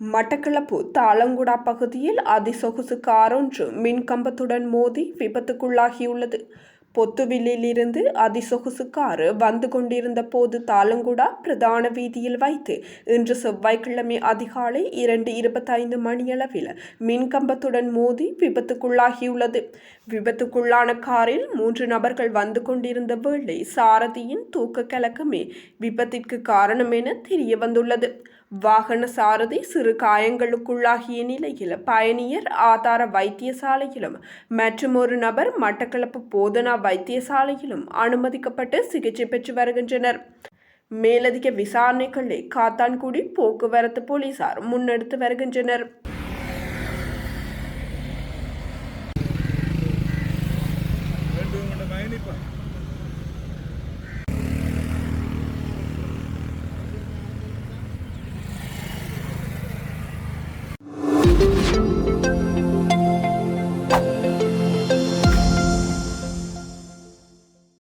மட்டக்களப்பு தாளங்குடா பகுதியில் அதிசொகுசு காரொன்று மின்கம்பத்துடன் மோதி விபத்துக்குள்ளாகியுள்ளது. பொத்துவில்லிலிருந்து அதிசொகுசு காரு வந்து கொண்டிருந்த போது தாளங்குடா பிரதான வீதியில் வைத்து இன்று செவ்வாய்க்கிழமை அதிகாலை இரண்டு இருபத்தைந்து மணியளவில் மின்கம்பத்துடன் மோதி விபத்துக்குள்ளாகியுள்ளது. விபத்துக்குள்ளான காரில் மூன்று நபர்கள் வந்து கொண்டிருந்த வேளை சாரதியின் தூக்க கலக்கமே விபத்திற்கு காரணம் என தெரிய வந்துள்ளது வாகன சாரதி சிறு காயங்களுக்குள்ளாகிய நிலையில் பயணியர் ஆதார வைத்தியசாலையிலும் மற்றும் ஒரு நபர் மட்டக்களப்பு போதனா வைத்தியசாலையிலும் அனுமதிக்கப்பட்டு சிகிச்சை பெற்று வருகின்றனர். மேலதிக விசாரணைகளை காத்தான்குடி போக்குவரத்து போலீசார் முன்னெடுத்து வருகின்றனர். பயணிப்பான்